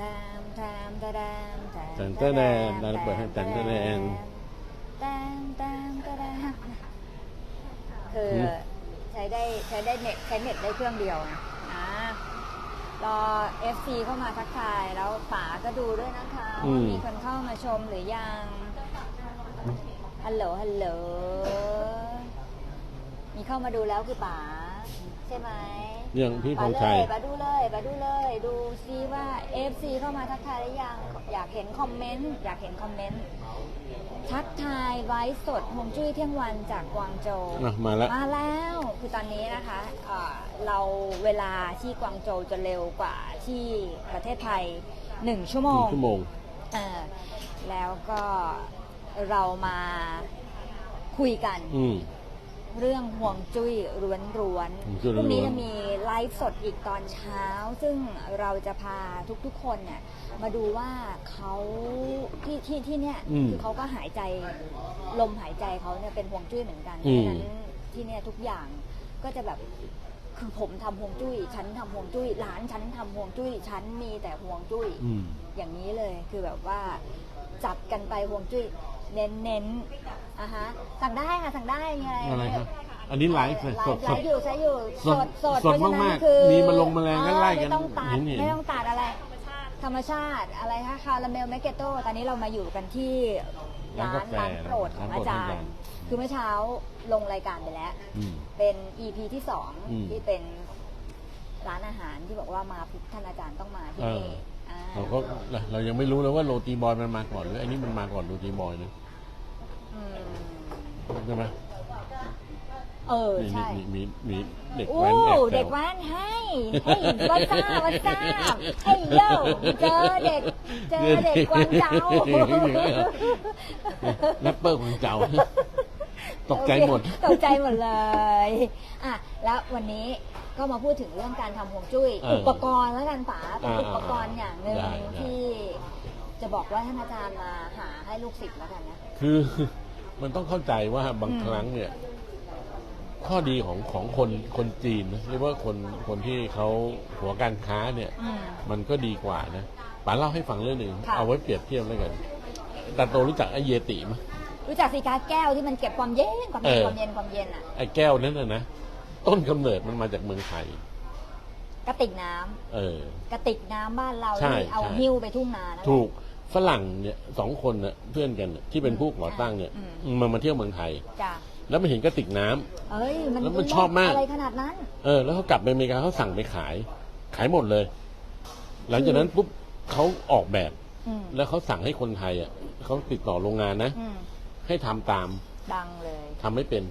แทมแทมแทมแทมแทมแทมเราเปิดให้แทมแทมแทมแทมแทมแทมคือใช้ได้ใช้ได้เน็ตใช้เน็ตได้เครื่องเดียวไงอ่ารอ FC เข้ามาทักทายแล้วป๋าก็ดูด้วยนะคะอืมว่ามีคนเข้ามาชมหรือยังฮัลโหลฮัลโหลมีเข้ามาดูแล้วคือป๋าใช่ไหม อย่างพี่พป๋างเลชัยยป๋าดูเลยป๋าดูเลย ดูซิว่า FC เข้ามาทักทายหรือยัง อยากเห็นคอมเมนต์ อยากเห็นคอมเมนต์ ทักทายไว้สดฮวงจุ้ยเที่ยงวันจากกวางโจวอะมาแล้ว มาแล้ว คือตอนนี้นะคะเอ่อเราเวลาที่กวางโจวจะเร็วกว่าที่ประเทศไทยหนึ่งชั่วโมหนึ่งงชั่วโมง เออแล้วก็เรามาคุยกัน อืม เรื่องห่วงจุ้ยร้วนร้วนห่วงจุ้ยพรุ่งนี้ล้วนๆจะมีไลฟ์สดอีกตอนเช้า ซึ่งเราจะพาทุกๆคนเนี่ยมาดูว่าเขาที่ที่ที่เนี่ยอืมคือเขาก็หายใจลมหายใจเขาเนี่ยเป็นห่วงจุ้ยเหมือนกันเพอืราะมฉะนั้นที่เนี่ยทุกอย่างก็จะแบบคือผมทำห่วงจุ้ยฉันทำห่วงจุ้ยหลานฉันทำห่วงจุ้ยฉันมีแต่ห่วงจุ้ยอืมอย่างนี้เลยคือแบบว่าจัดกันไปห่วงจุ้ย เน้นเน้นๆอะฮะสั่งได้ค่ะสั่งได้มีอะไรอะไรครับ อันนี้ไลฟ์เลยไลสดฟ์ไลสดฟ์อยู่ใช้อยู่สสดดสดสดเพราะฉะนั้นมากๆคือมีมาลงแมลงก็ไล่กันไม่ต้องตัดเห็นๆไม่ต้องตัดอะไร ธรรมชาติอะไรคะคาราเมลแมกเกโตตอนนี้เรามาอยู่กันที่ร้านร้านกาแฟร้านโปรดของร้านโปรดอาจารของอาจารย์ย์ คือเมื่อเช้าลงรายการไปแล้วอืมเป็น EP ที่สองอืมที่เป็นร้านอาหารที่บอกว่ามาพุทธท่านอาจารย์ต้องมาที่นี่ เอออ่าเราก็เราเรายังไม่รู้เลยว่าโรตีบอยมันมาก่อนหรืออันนี้มันมาก่อนโรตีบอยนะอืมใช่ไหมเออมีใช่มีมีมีเด็กโอ้แว้นแอบแซเด็กวแว้นให้ให้วัดซ่าวัดซ่าให้โย่เจอเด็กเจอเด็กกวางเจ้าแรปเปอร์ของเจ้าตกใจหมดโอเคตกใจหมดเลย อะ แล้ววันนี้ ก็มาพูดถึงเรื่องการทำฮวงจุ้ย เอออุอุปกรณ์แล้วกันป๋าเป็นอ่าอุปกรณ์อย่างหนึ่งได้ได้ ที่จะบอกว่าท่านอาจารย์มาหาให้ลูกศิษย์แล้วกันนะ คือ มันต้องเข้าใจว่าบางอืม ครั้งเนี่ย ข้อดีของของคนคนจีนนะเรียกว่าคนคนที่เขาหัวการค้าเนี่ย อืม มันก็ดีกว่านะป๋าเล่าให้ฟังเรื่องหนึ่งค่ะ เอาไว้เปรียบเทียบแล้วกันตาโตรู้จักไอ้เยติไหม รู้จักสีกาแก้วที่มันเก็บความเย็นความเย็นเออ ความเย็นความเย็นอะ ไอ้แก้วนั้นนะนะ ต้นกำเนิดมันมาจากเมืองไทย กระติกน้ำเออ กระติกน้ำบ้านเราใช่ที่เอาใช่ หิ้วไปทุ่งนานั่นแหละถูกฝรั่งเนี่ยสองคนน่ะเพื่อนกันน่ะที่เป็นผู้ก่อตั้งเนี่ยอืมมันมาเที่ยวเมืองไทย จ้ะแล้วมันเห็นกระติกน้ำ เอ้ยมันแล้วมันชอบมาก อะไรขนาดนั้น เออแล้วเขากลับไปอเมริกาเขาสั่งไปขาย ขายหมดเลย หลังจากนั้นปุ๊บเขาออกแบบอืมแล้วเขาสั่งให้คนไทยอะเขาติดต่อโรงงานนะ อืมให้ทำตามดังเลยทำไม่เป็น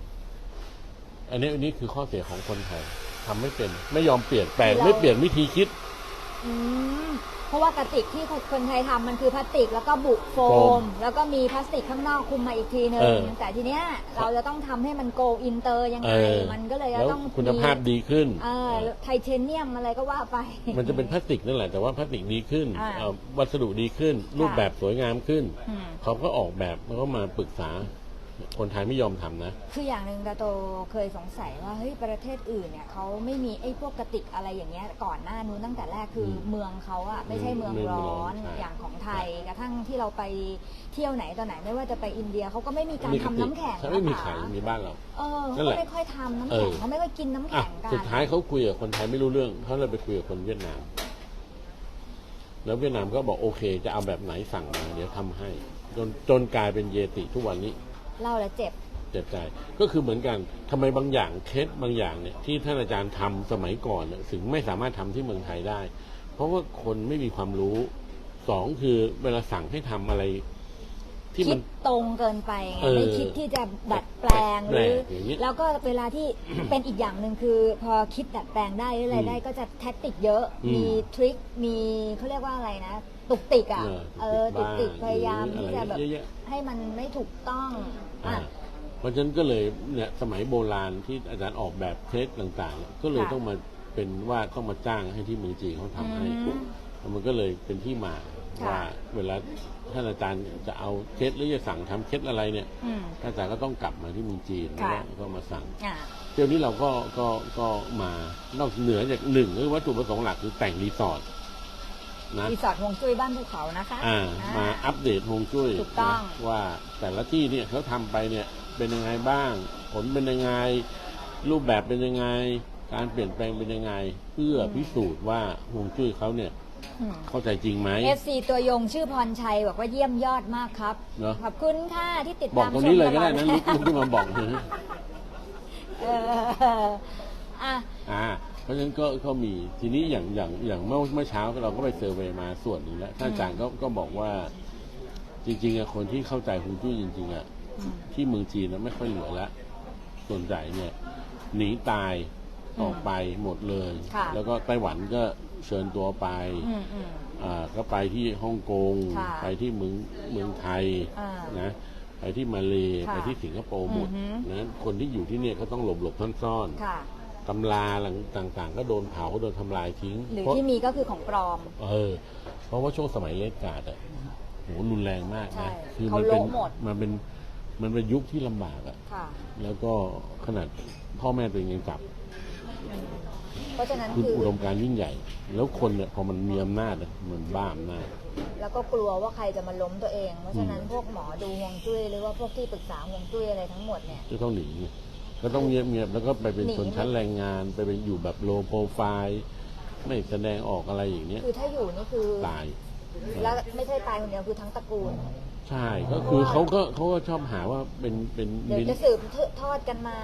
อันนี้อันนี้คือข้อเสียของคนไทยทำไม่เป็นไม่ยอมเปลี่ยนแปลงไม่เปลี่ยนวิธีคิด อืมเพราะว่ากระติกที่คนไทยทำมันคือพลาสติกแล้วก็บุโฟโฟมแล้วก็มีพลาสติกข้างนอกคลุมมาอีกทีนึเองอแต่ทีเนี้ยเราจะต้องทำให้มันโกอินเตอร์ยังเอไงอมันก็เลยจะแล้วต้องคุณภาพดีขึ้น เออไทเทเนียมอะไรก็ว่าไป มันจะเป็นพลาสติกนั่นแหละแต่ว่าพลาสติกดีขึ้นอ่าเอ่อวัสดุดีขึ้น รูปแบบสวยงามขึ้น อืม เขาก็ออกแบบแล้วก็มาปรึกษา คนไทยไม่ยอมทำนะ คืออย่างหนึ่งตาโตเคยสงสัยว่าเฮ้ยประเทศอื่นเนี่ยเขาไม่มีไอ้พวกกระติกอะไรอย่างเงี้ยก่อนหน้านู้นตั้งแต่แรกคืออมเมืองเขาอะไม่ใช่เมืองเมืองร้ร้ออนนใช่อย่างของไทยกระทั่งที่เราไปเที่ยวไหนตอนไหนไม่ว่าจะไปอินเดียเขาก็ไม่มีการทำน้ำแข็งใช่ไม่มีนะขายคะมีบ้านเรา เออนั่เขานแหละไม่ค่อยทำน้ำเอแข็องเขาไม่ค่อยกินน้ำอะแข็งกันสุดท้ายเขาคุยกับคนไทยไม่รู้เรื่องเขาเลยไปคุยกับคนเวียดนาม แล้วเวียดนามก็บอกโอเค จะเอาแบบไหนสั่งมาเดี๋ยวทำให้ จนจนกลายเป็นเยติทุกวันนี้ เล่าแล้วเจ็บ เจ็บใจก็คือเหมือนกันทำไมบางอย่างเคสบางอย่างเนี่ยที่ท่านอาจารย์ทำสมัยก่อนเนี่ยถึงไม่สามารถทำที่เมืองไทยได้ เพราะว่าคนไม่มีความรู้สองคือเวลาสั่งให้ทำอะไร ที่คิมัดนตรงเกินไปไงเออไม่คิดที่จะดัดแปลงหแปลรืกออย่างนี้แล้วก็เวลาที่ เป็นอีกอย่างหนึ่งคือ พอคิดดัดแปลงได้หรืออะไรอืมได้ก็จะแท็กติกเยอะ อืมมีทริคมีเขาเรียกว่าอะไรนะ ตุกติกอะเอเอออตุตุกกติติกกบ้างพยายามหรือที่จะแบบอะไรเยอะให้มันไม่ถูกต้องอ่าอะเพราะฉะนั้นก็เลยเนี่ยสมัยโบราณที่อาจารย์ออกแบบเคสต่างๆ ก็เลยค่ะต้องมาเป็นว่าต้องมาจ้างให้ที่เมืองจีนเขาทำให้อืม แล้วมันก็เลยเป็นที่มาค่ะ ว่าเวลาท่านอาจารย์จะเอาเคสหรือจะสั่งทำเคสอะไรเนี่ยอืมท่านอาจารย์ก็ต้องกลับมาที่เมืองจีนแล้วค่ะก็มาสั่งอะเดี๋ยวนี้เราก็ก็ก็มานอกเหนือจากหนึ่งคือวัตถุประสงค์หลักคือแต่งรีสอร์ทนะรีสอร์ทฮวงจุ้ยบ้านภูเขานะคะอ่าอ่มาอัปเดตฮวงจุ้ยถูกต้องนะว่าแต่ละที่เนี่ยเขาทำไปเนี่ยเป็นยังไงบ้าง ผลเป็นยังไง รูปแบบเป็นยังไง การเปลี่ยนแปลงเป็นยังไง เพื่อพิสูจน์ว่าฮวงจุ้ยเขาเนี่ยอืม เข้าใจจริงไหม FC ตัวยงชื่อพรชัยบอกว่าเยี่ยมยอดมากครับเนอะขอบคุณค่ะที่ติดบอกตามตรงนี้เลยชมก็ได้ตนะอลุกลุกขึ้นมาบอกนะ เอออะ อ่าเพราะฉะนั้นก็ก็มีทีนี้อย่างอย่างอย่างเมื่อเมื่อเช้าเราก็ไปเซอร์เวย์มาส่วนหนึ่งแล้วท่านอาจารย์ก็ก็บอกว่า จริงๆอะคนที่เข้าใจฮวงจุ้ยจริง ๆอะอืมที่เมืองจีนนะไม่ค่อยเหลือละส่วนใหญ่เนี่ย หนีตายออกไปหมดเลย ค่ะ แล้วก็ไต้หวันก็ เชิญตัวไปอืมอืม อ่าก็ไปที่ฮ่องกง ค่ะไปที่เมืองเมืองไทยอ่านนะไปที่มาเลค่ะไปที่สิงคโปร์หมดอือฮึนะคนที่อยู่ที่เนี่ยก็ต้องหลบหลบๆซ่อนค่ะ ๆตำราหลังต่างๆ ก็โดนเผาโดนทำลายทิ้งหรือเพราะ ที่มีก็คือของปลอม เออ เพราะว่าช่วงสมัยเลดการ์ดอะโหรุนแรงมากใช่นะ คืเขามัเป็นโละหมด มันเป็นมันเป็นยุคที่ลำบากอะค่ะ แล้วก็ขนาดพ่อแม่ตัวเองยังจับ เพราะฉะนั้นคือคืออุดมการณ์ยิ่งใหญ่ แล้วคนเนี่ยพอมันมีอำนาจอะมันบ้าอำนาจ แล้วก็กลัวว่าใครจะมาล้มตัวเอง เพราะฉะนั้นอืม พวกหมอดูฮวงจุ้ยหรือว่าพวกที่ปรึกษาฮวงจุ้ยอะไรทั้งหมดเนี่ยก็ต้องหนีไงก็ต้องเงียบเงียบๆแล้วก็ไปเป็นหนี ชนชั้นแรงงาน ไปเป็นอยู่แบบโลโปรไฟล์ไม่แสดงออกอะไรอย่างเงี้ยคือถ้าอยู่นี่คือตาย แล้วไม่ใช่ตายคนเดียวคือทั้งตระกูล ใช่ก็คือเขาก็เขาก็ชอบหาว่าเป็นเป็นเดี๋ยวมีจะสืบทอดกันมา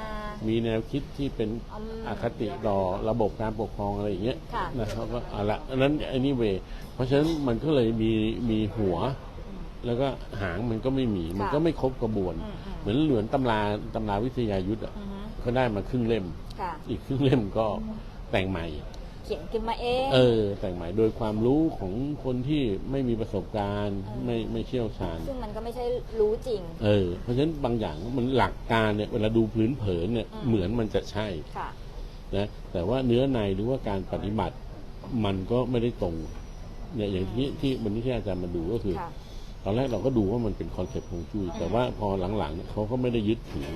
มีแนวคิดที่เป็นอืมอคติต่อระบบการปกครองอะไรอย่างเงี้ยค่ะ นะครับก็เอาละอันนั้นอันนี้เวเพราะฉะนั้นมันก็เลยมีมีหัว แล้วก็หางมันก็ไม่มีมันก็ไม่ครบกระบวน อืมอืม เหมือนเหลือนตำราตำราวิทยายุทธ์อะอือฮึก็ได้มาครึ่งเล่ม ค่ะ อีกครึ่งเล่มก็แต่งใหม่ เขียนขึ้นมาเอง เออ แต่งใหม่โดยความรู้ของคนที่ไม่มีประสบการณ์อืมไม่ไม่เชี่ยวชาญ ซึ่งมันก็ไม่ใช่รู้จริง เออ เพราะฉะนั้นบางอย่างมันหลักการเนี่ยเวลาดูพื้นเผินเนี่ยอืม เหมือนมันจะใช่ค่ะ นะแต่ว่าเนื้อในหรือว่าการปฏิบัติมันก็ไม่ได้ตรงเนี่ยอย่างที่ที่วันนี้ที่อาจารย์มาดูก็คือ ค่ะ ตอนแรกเราก็ดูว่ามันเป็นคอนเซ็ปต์ของจุ้ยแต่ว่าพอหลังๆเนี่ยเขาก็ไม่ได้ยึดถือ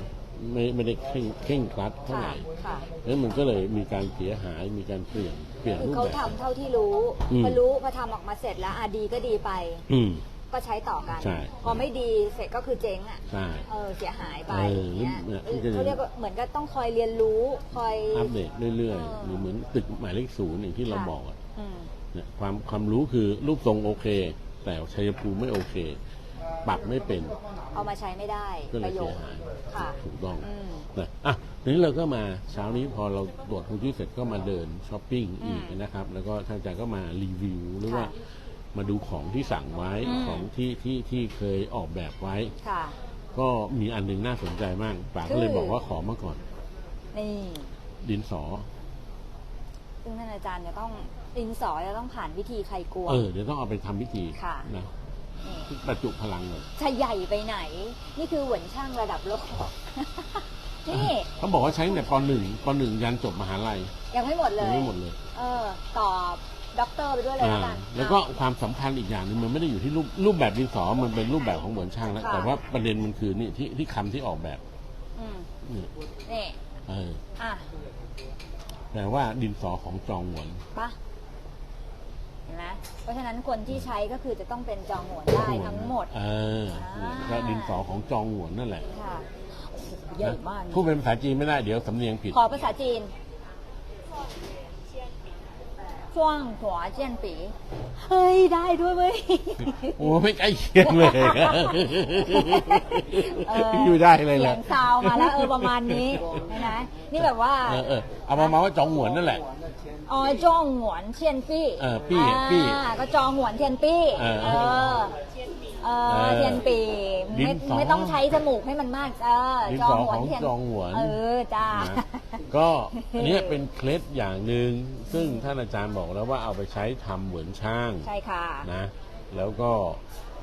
ไม่ไม่ได้เคร่งเคร่งครัดเท่าค่ะไหร่ค่ะนั้นมันก็เลยมีการเสียหายมีการเปลี่ยนเปลี่ยนคือรูปเขาแบบ ทำเท่าที่รู้อืม พอรู้พอทำออกมาเสร็จแล้วอะดีก็ดีไป อืม ก็ใช้ต่อกัน ใช่ พอไม่ดีเสร็จก็คือเจ๊งอะ ใช่ เออเสียหายไปเอออย่างเงี้ยเนี่ยเออเขาเรียกว่าเหมือนก็ต้องคอยเรียนรู้คอย อัปเดตเรื่อยเออๆหรือเหมือนตึกหมายเลขศูนย์อย่างที่เราค่ะ บอกอะอืม เนี่ยความความรู้คือรูปทรงโอเค แต่ชัยภูมิไม่โอเค ปรับไม่เป็น เอามาใช้ไม่ได้ก็เลปยระโยเสียชน์หายค่ะ ถูกต้องอืม นะอะทีนี้เราก็มาเช้านี้พอเราตรวจทุกที่เสร็จก็มาเดินช้อปปิ้งอีกอืมนะครับ แล้วก็ท่านอาจารย์ก็มารีวิวหรือว่า ค่ะมาดูของที่สั่งไว้อืม ของที่ที่ที่เคยออกแบบไว้ ค่ะ ก็มีอันหนึงน่าสนใจมากป่าก็เลยคือ บอกว่าขอมาก่อน นี่ดินสอ ซึ่งท่านอาจารย์จะต้องดินสอจะต้องผ่านวิธีใครกลัว เออเดี๋ยวต้องเอาไปทำพิธีค่ะ นะนี่ ประจุพลังเลยจะใหญ่ไปไหน นี่คือเหวนช่างระดับโลกนี่เขาบอกว่าใช้ตั้งแต่ปหนึ่งปหนึ่งยันจบมหาลัย ยังไม่หมดเลยังยไม่หมดเลย เออต่อด็อกเตอร์ไปด้วยเลยอ่าแล้วกันแล้วก็ความสำคัญอีกอย่างหนึงมันไม่ได้อยู่ที่รูปรูปแบบดินสอมันเป็นรูปแบบของเหมือนช่างแล้วค่ะแต่ว่าประเด็นมันคือนี่ที่ที่คำที่ออกแบบอืมนี่นี่เอออะแปลว่าดินสอของจองหวนปะเห็นไหมเพราะฉะนั้นคนที่ใช้ก็คือจะต้องเป็นจองหวนได้ทั้งหมดเออนี่ก็ดินสอของจองหวนนั่นแหละค่ะโอ้โหใหญ่มากพูดเป็นภาษาจีนไม่ได้เดี๋ยวสำเนียงผิด ขอภาษาจีน จ้วงหัวเจียนปีเฮ้ยได้ด้วยเว้ย โอ้ไม่ใกล้เคียงเลย เอออยู่ได้เลยแหเสีละยงซาวมาแล้วเออประมาณนี้นะนี่แบบว่า เออเออเอามามาว่าจองหวนนั่นแหละ อ๋อจองหวนเทียนปี้เออปี้ปี้อ่ก็จองหวนเทียนปี้เออ เออ เอเอออเทียนปีดิไม่นสอ ไม่ต้องใช้จมูกให้มันมากเออดินจอสงอหวขนองเทียนจองหวนเออจ้า นะก็อันเนี้ยเป็นเคล็ดอย่างหนึ่งซึ่งท่านอาจารย์บอกแล้วว่าเอาไปใช้ทำเหมือนช่างใช่ค่ะนะแล้วก็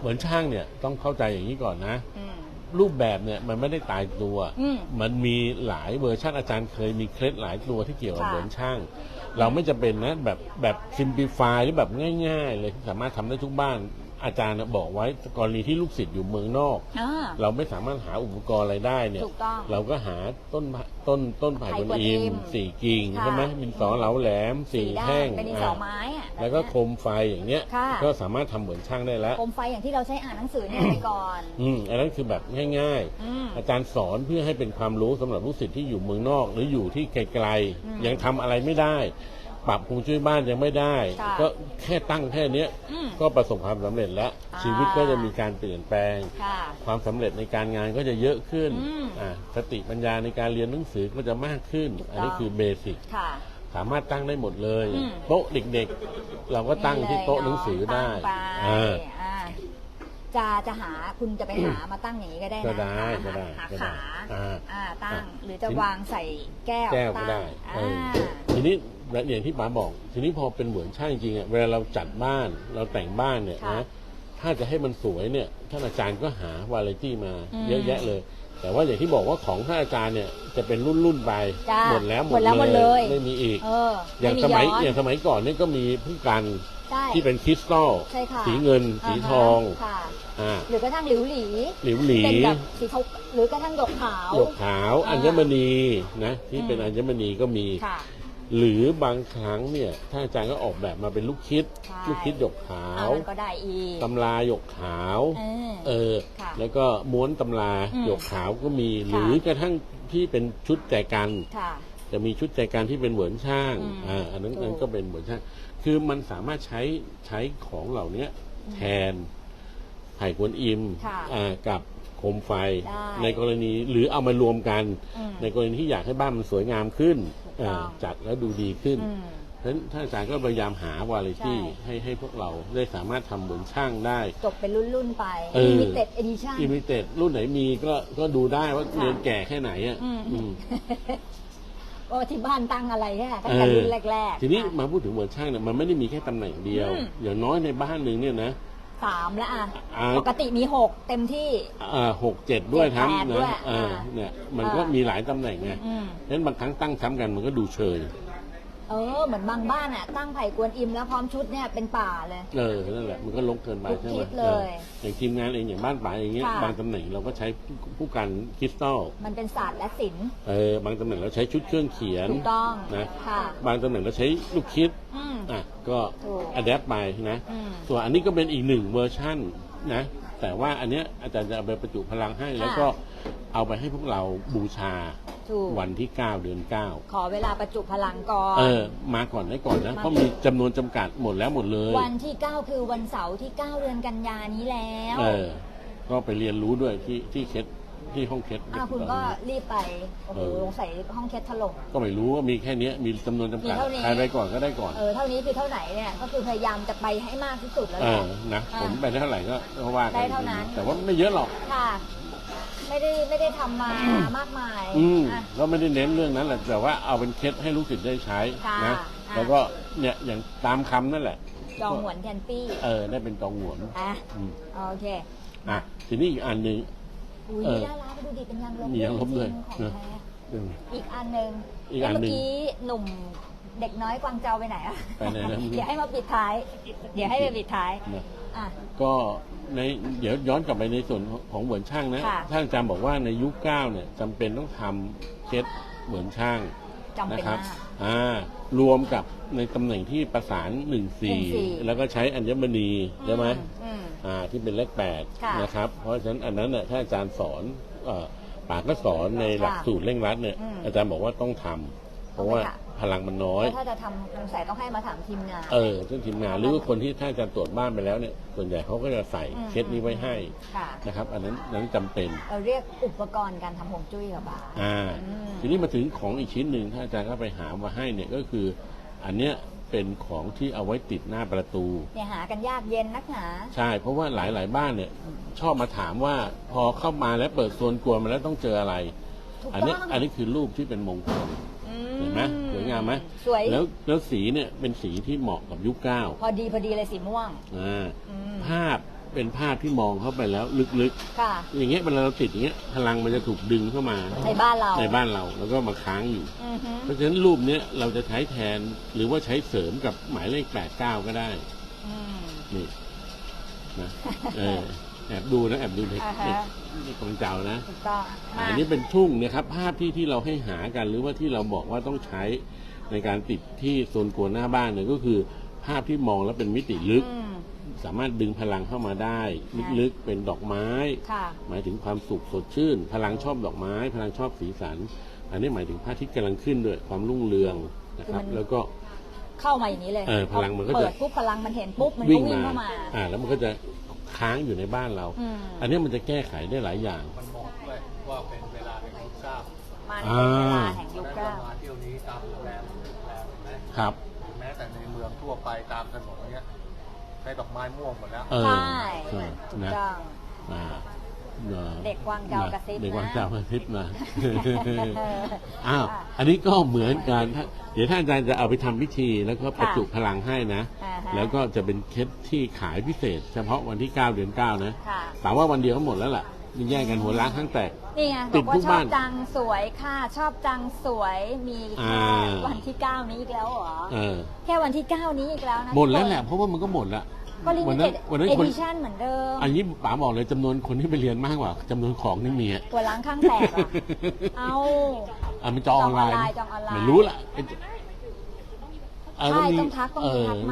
เหมือนช่างเนี่ยต้องเข้าใจอย่างนี้ก่อนนะ อืม รูปแบบเนี่ยมันไม่ได้ตายตัว อืมมันมีหลายเวอร์ชันอาจารย์เคยมีเคล็ดหลายตัวที่เกี่ยวกับค่ะ เหมือนช่าง เราไม่จะเป็นนะแบบแบบซิมพลิฟายหรือแบบง่าย ๆ เลยที่สามารถทำได้ทุกบ้าน อาจารย์น่ะบอกไว้กรณีที่ลูกศิษย์อยู่เมืองนอก อ่า เราไม่สามารถหาอุปกรณ์อะไรได้เนี่ย ถูกต้องเราก็หาต้นไม้ต้นต้นไผ่ไผ่กวนกวนอิมอิมสี่กิ่งค่ะ ใช่ไหมมีสอเหลาแหลมสี่ด้าแท่งเป็นดินสออะไม้อะแล้วก็บบโคมไฟอย่างเงี้ย ค่ะ ก็สามารถทำเหมือนช่างได้แล้ว โคมไฟอย่างที่เราใช้อ่านหนังสือเนี่ยไปก่อน อืมอันนั้นคือแบบง่าย อืม ๆ อาจารย์สอนเพื่อให้เป็นความรู้สำหรับลูกศิษย์ที่อยู่เมืองนอก หรืออยู่ที่ไกลอืมๆยังทำอะไรไม่ได้ ปรับภูมิช่วยบ้านยังไม่ได้ ค่ะก็แค่ตั้งแค่เนี้ยอืมก็ประสบความสำเร็จแล้ว อ่า ชีวิตก็จะมีการเปลี่ยนแปลง ค่ะ ความสำเร็จในการงานก็จะเยอะขึ้นอืมอ่าสติปัญญาในการเรียนหนังสือก็จะมากขึ้น ถูกต้อง อันนี้คือเบสิกค่ะ สามารถตั้งได้หมดเลย อืม โต๊ะเด็กๆ เราก็ตั้งที่โต๊ะหนังสือได้ตั้งไปอ่า อ่าจะจะหาคุณจะไปหามาตั้งอย่างนี้ก็ได้นะก็ได้หาก็ได้หาก็ได้ขาอ่าอ่าตั้งอ่าหรือจะวางใส่แก้วแก้วก็ตั้งได้เออ่าอ ทีนี้อย่างที่ป๋าบอก ทีนี้พอเป็นเหมือนช่างจริงๆอะเวลาเราจัดบ้านเราแต่งบ้านเนี่ยค่ะนะถ้าจะให้มันสวยเนี่ยท่านอาจารย์ก็หาวาไรตี้มาอืม เยอะแยะเลย แต่ว่าอย่างที่บอกว่าของท่านอาจารย์เนี่ยจะเป็นรุ่นๆไปจ้าหมดแล้วหมดแล้วหมดเลยไม่มีอีก เอออย่างไสมัยย้อนอย่างสมัยก่อนเนี่ยก็มีผู้กันใช่ที่เป็นคริสตัลใช่ค่ะสีเงิน สีทองค่ะ อ่าหรือกระทั่งหลิวหลีหลิวหลีเป็นแบบสีทองหรือกระทั่งหยกขาว หยกขาว อ่า อัญมณีนะที่เป็นอืมอัญมณีก็มี ค่ะ หรือบางครั้งเนี่ยท่านอาจารย์ก็ออกแบบมาเป็นลูกคิด ใช่ ลูกคิดหยกขาอ่าวมันก็ได้อีก ตำราหยกขาว เออเออ ค่ะแล้วก็ม้วนตำราอืมหยกขาวก็มีหรือกระทั่งที่เป็นชุดแจกัน ค่ะ จะมีชุดแจกันที่เป็นเหมือนช่างอืมอ่าอันนั้นถูก นั้นก็เป็นเหมือนช่าง คือมันสามารถใช้ใช้ของเหล่านี้แทนไผ่กวนอิมค่ะอ่ากับโคมไฟได้ในกรณีหรือเอามารวมกัน อืม ในกรณีที่อยากให้บ้านมันสวยงามขึ้นถูกต้องอ่า จัดแล้วดูดีขึ้นอืมเพราะฉะนั้นท่านอาจารย์ก็พยายามหาวาไรตี้ใช่ให้ให้พวกเราได้สามารถทำเหมือนช่างได้ จบเป็นรุ่นรุ่นๆไปเออ limited edition อิมิเต็ดรุ่นไหนมีก็ก็ดูได้ว่าค่ะ เรียนแก่แค่ไหนอะอืมอืมว่าที่บ้านตั้งอะไรแค่ตั้งแต่รุ่นแรกๆทีนี้อะ มาพูดถึงเหมือนช่างเนี่ยมันไม่ได้มีแค่ตำแหน่งเดียว อืมอย่างน้อยในบ้านหนึ่งเนี่ยนะ สามแล้วอะอ่า ปกติมีหกเต็มที่อ่าหกเจ็ดด้วยเจ็ดทั้งแปดด้วนะยอ่าอ่าเนี่ยมันก็อ่ามีมีหลายตำแหน่งไงอืมฉะนั้นบางครั้งตั้งซ้ำกันมันก็ดูเชย เออเหมือนบางบ้านอะตั้งไผ่กวนอิมแล้วพร้อมชุดเนี่ยเป็นป่าเลย เออนั่นแหละมันก็ลกเกินไปทุกใช่ไหมทิศเลย อออย่างทีมงานเองอย่างบ้านป่าอย่างเงี้ยค่ะ บางตำแหน่งเราก็ใช้ผู้กันคริสตัลมันเป็นศาสตร์และศิลป์เออบางตำแหน่งเราใช้ชุดเครื่องเขียน ถูกต้องนะ ค่ะ บางตำแหน่งเราใช้ลูกคิดอืม อะก็ถูก อัดแอปไปนะ อืม ส่วนอันนี้ก็เป็นอีกหนึ่งเวอร์ชั่นนะ แต่ว่าอันเนี้ยอาจารย์จะเอาไปประจุพลังให้ แล้วก็ เอาไปให้พวกเราบูชาถูกวันที่ 9 เดือน 9 ขอเวลาประจุพลังก่อน เออ มาก่อนได้ก่อนนะ มา เพราะมีจำนวนจำกัดหมดแล้วหมดเลย วันที่ 9 คือวันเสาร์ที่ 9 เดือนกันยานี้แล้วเออ ก็ไปเรียนรู้ด้วยที่ที่เคสที่ห้องเคสอ่าคุณก็รีบไป โอ้โหเออลงใส่ห้องเคสถล่ม ก็ไม่รู้ว่ามีแค่เนี้ยมีจำนวนจำกัดมีเท่านี้ ใครไปก่อนก็ได้ก่อน เออ เท่านี้คือเท่าไหนเนี่ย ก็คือพยายามจะไปให้มากที่สุดแล้วเอแหละ อ นะอ่าผมไปได้เท่าไหร่ก็ก็ว่ากัได้นเท่านั้น แต่ว่าไม่เยอะหรอก ค่ะ ไม่ได้ไม่ได้ทำมามากมายอืมอะ ก็ไม่ได้เน้นเรื่องนั้นแหละแต่ว่าเอาเป็นเคสให้ลูกศิษย์ได้ใช้ค่ะนะ อะ แล้วก็เนี่ยอย่างตามคำนั่นแหละจองหวนแทนปี้เออได้เป็นกองหวนอะอืมโอเคอะทีนี้อีกอันหนึ่ง อุ้ยเออน่ารักดูดิเป็นยางลบมียางลบด้วยจริงๆของนะ แท้อืมอีกอันหนึ่งอีกอันหนึ่ง เมื่อกี้หนุ่มเด็กน้อยกวางเจาไปไหนอะไปไหนนะ เดี๋ยวให้มาปิดท้าย เดี๋ยวให้ไปปิดท้าย นะ อะ ก็ในเดี๋ยวย้อนกลับไปในส่วนของเหมือนช่างนะ ค่ะท่านอาจารย์บอกว่าในยุคเก้าเนี่ยจำเป็นต้องทำเคสเหมือนช่างจำเป็นนะครับมาก อ่ารวมกับในตำแหน่งที่ประสานหนึ่งสี่14 แล้วก็ใช้อัญมณีใช่ไหม อืม อ่าที่เป็นเลขแปดค่ะนะครับ เพราะฉะนั้นอันนั้นน่ะถ้าอาจารย์สอนเอ่อป่าก็สอนในหลักสูตรเร่งรัดเนี่ย อืมอาจารย์บอกว่าต้องทำเพราะว่าเอาไปค่ะ พลังมันน้อยแล้วถ้าจะทำสงสัยต้องให้มาถามทีมงาน เออซึ่งทีมงานหรือว่าคนที่ถ้าอาจารย์ตรวจบ้านไปแล้วเนี่ย ส่วนใหญ่เขาก็จะใส่อืมเคสนี้ไว้ให้ค่ะ นะครับ อันนั้นนั้นจำเป็น เราเรียกอุปกรณ์การทำหงจุ้ยกับบาร์อ่า อืม ทีนี้มาถึงของอีกชิ้นหนึ่งถ้าอาจารย์ก็ไปหามาให้เนี่ยก็คือ อันเนี้ยเป็นของที่เอาไว้ติดหน้าประตู เนี่ยหากันยากเย็นนักหนา ใช่ เพราะว่าหลาย ๆ บ้านเนี่ย ชอบมาถามว่าพอเข้ามาแล้วเปิดโซนกลัวมาแล้วต้องเจออะไร ถูกอันต้นี้อง อันนี้คือรูปที่เป็นมงคล อืเห็นไหมสวยงามไหมสวย แล้วแล้วสีเนี่ยเป็นสีที่เหมาะกับยุคเก้าพอดีพอดีเลยสีม่วง อ่าอืมภาพเป็นภาพที่มองเข้าไปแล้วลึกค่ะ ๆ อย่างเงี้ยเวลาเราติดอย่างเงี้ยพลังมันจะถูกดึงเข้ามาในบ้านเราในบ้านเราแล้วก็มาค้างอยู่ อือฮึเพราะฉะนั้นรูปเนี้ยเราจะใช้แทนหรือว่าใช้เสริมกับหมายเลขแปดเก้าก็ได้ อืม นี่นะเออ แอบดูนะแอบดูเด็กอ่าฮะเด็กเด็กของเจ้านะถูกต้องมาอันนี้เป็นทุ่งนะครับ ภาพที่ที่เราให้หากันหรือว่าที่เราบอกว่าต้องใช้ในการติดที่โซนครัวหน้าบ้านเนี่ยก็คือ ภาพที่มองแล้วเป็นมิติลึก อืม สามารถดึงพลังเข้ามาได้ลึกๆเป็นดอกไม้ ค่ะ หมายถึงความสุขสดชื่น พลังชอบดอกไม้ พลังชอบสีสัน อันนี้หมายถึงพระอาทิตย์กำลังขึ้นด้วยความรุ่งเรืองนะครับ คือมัน แล้วก็ เข้ามาอย่างนี้เลยเออพลังมันก็จะ เปิดปุ๊บพลังมันเห็นปุ๊บมันก็วิ่งวิ่งมาเข้ามา อ่า แล้วมันก็จะ ค้างอยู่ในบ้านเราอืมอันนี้มันจะแก้ไขได้หลายอย่างมันบอกด้วยว่าเป็นเวลาเป็นยุคทราบมาในอ่าเวลาแห่งยุคนั้นเก้าเรามาเที่ยวนี้ตามโรงแรมโรงแรมเห็นไหมครับหรือแม้แต่ในเมืองทั่วไปตามถนนเนี้ยใช้ดอกไม้ม่วงหมดแล้วเออใช่ใช่ถูกนะต้องอ่าออ เด็กวางดาวกระซิบนะเด็กวางดาวกระซิบนะเอออ้าวค่ะอันนี้ก็เหมือนกันถ้าเดี๋ยวท่านอาจารย์จะเอาไปทำพิธี แล้วก็ประจุพลังให้นะอ่าฮะแล้วก็จะเป็นเคสที่ขายพิเศษ เฉพาะวันที่ 9 เดือน 9 นะค่ะถามว่าวันเดียวก็หมดแล้วล่ะนี่แย่งกันหัวล้างข้างแตกนี่ไงติบดอกว่าทุกชอบบ้านจังสวยค่ะ ชอบจังสวยมีแค่อ่าวันที่ 9 นี้อีกแล้วเหรอเออแค่วันที่ 9 นี้อีกแล้วนะหมดแล้วทุกคนแหละเพราะว่ามันก็หมดละ ก็ลิวัมินั้เต็นดวันนั้นเอคน ดิชั่นเหมือนเดิม อันนี้ป๋าบอกเลยจำนวนคนที่ไปเรียนมากกว่าจำนวนของที่มีอะตัวล้างข้างแตกอะเอา อะมันจองออนไลน์จองออนไลน์ ไม่รู้ละไอ้เใช่มีต้องทักต้อง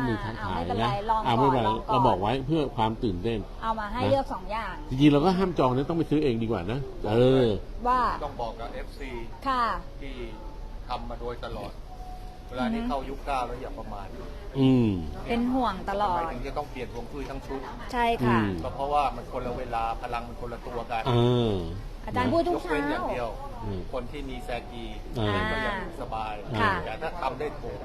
มีทักมาเออทักเอาขายไม่เป็นไรนะลองอะไม่เป็นไรก่อนลองก่อน เราบอกไว้เพื่อความตื่นเต้น เอามาให้นะ เลือกสองอย่าง จริงๆเราก็ห้ามจองนะต้องไปซื้อเองดีกว่านะเออ ว่า ต้องบอกกับ FC ค่ะ ที่ทำมาโดยตลอด เวลานี้เข้ายุคเก้าแล้วอย่าประมาทอืม เป็นห่วงตลอทำไมดถึงจะต้องเปลี่ยนฮวงจุ้ยทั้งชุด ใช่ค่ะ อืม ก็เพราะว่ามันคนละเวลาพลังมันคนละตัวกันเอออาจารย์พูดทุยกกเช้า เว้นอย่างเดียว อืมคนที่มีแซกีอ่าเล่นก็ยังสบาย ค่ะ แต่ถ้าทำได้ถูก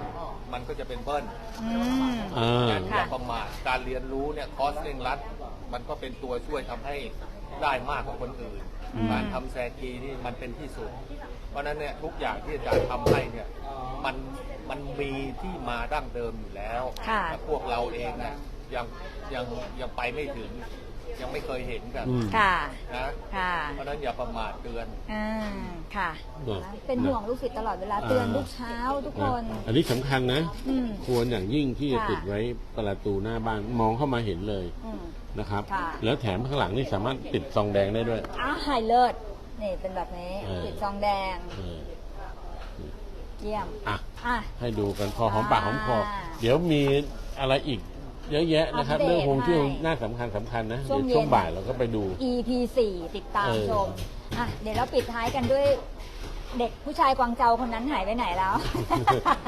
มันก็จะเป็นเบิ้ล อืมเออการอย่าค่ะประมาทการเรียนรู้เนี่ยคอร์สเร่งรัด มันก็เป็นตัวช่วยทำให้ได้มากกว่าคนอื่น อืม การทำแซกีนี่มันเป็นที่สุด เพราะฉะนั้นเนี่ยทุกอย่างที่อาจารย์ทำให้เนี่ยมันมันมีที่มาดั้งเดิมอยู่แล้วค่ะ แต่พวกเราเองเนี่ยยังยังยังไปไม่ถึง ยังไม่เคยเห็นกันอืม ค่ะ นะค่ะเพราะฉะนั้นอย่าประมาทเตือนอืมค่ะนะเป็นห่วงลูกศิษย์ตลอดเวลาเตือนทุกเช้าทุกคน อันนี้สำคัญนะ อืม ควรอย่างยิ่งที่จะค่ะ ติดไว้ประตูหน้าบ้านมองเข้ามาเห็นเลยอืม นะครับ ค่ะ แล้วแถมข้างหลังนี่สามารถติดซองแดงได้ด้วย อ้าวหายเลิศ นี่เป็นแบบนี้เออ ติดซองแดงเออเยี่ยมอะ อะ ให้ดูกันพอหอมปากหอมคอ อ่าเดี๋ยวมีอะไรอีกเยอะแยะนะครับ อัปเดตเรื่องคงที่ให้น่าสำคัญสำคัญนะช่วงเดี๋ยวช่วงเย็นบ่ายเราก็ไปดู EP 4ติดตามเออ ชม อะ เดี๋ยวเราปิดท้ายกันด้วย เด็กผู้ชายกวางเจาคนนั้นหายไปไหนแล้ว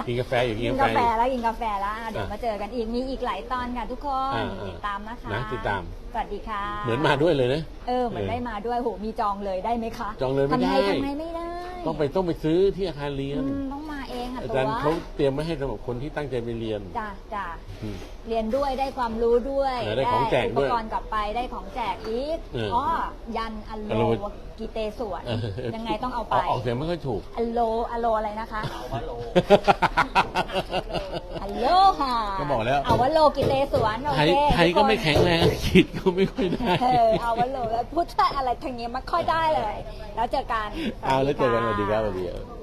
กินกาแฟอยู่กิกินนกากาแฟแฟอยู่ แล้วกินกาแฟแล้วอะเดี๋ยวอะมาเจอกันอีกมีอีกหลายตอนค่ะทุกคนอ่าอ่าติดตามนะคะนะติดตาม สวัสดีค่ะเหมือนมาด้วยเลยนะ เออเหมือนได้มาด้วยโหมีจองเลยได้ไหมคะจองเลยไม่ได้ ทำไงทำไงไม่ได้ต้องไปต้องไปซื้อที่อาคารเรียน อืมต้องมาเองอะอาตัวจารย์เขาเตรียมไว้ให้สำหรับคนที่ตั้งใจไปเรียน จ้ะจ้ะอืม เรียนด้วยได้ความรู้ด้วยเออได้ของแจกอุด้ปวยกรณ์กลับไปได้ของแจกอีกเอออ๋อ๋อยันอัลอัลโลโลกีเตสวน เออยังไงต้องเอาไปออกเสียงไม่ค่อยถูกอัลโลอัลโลอะไรนะคะเอาวะโลอัลโลค่ะก็บอกแล้ว เอาวะโลกีเตสวนโอไทยเคไทยก็ไม่ทุแข็งแรงอังกฤษก็ไม่ค่อยได้ เออเอาวะโลแล้วพูดอะไรทางนี้ไม่ค่อยได้เลย แล้วเจอกันเอาแล้วเจอกันสสวัวัสสดีดีครับะสวัสดีครับ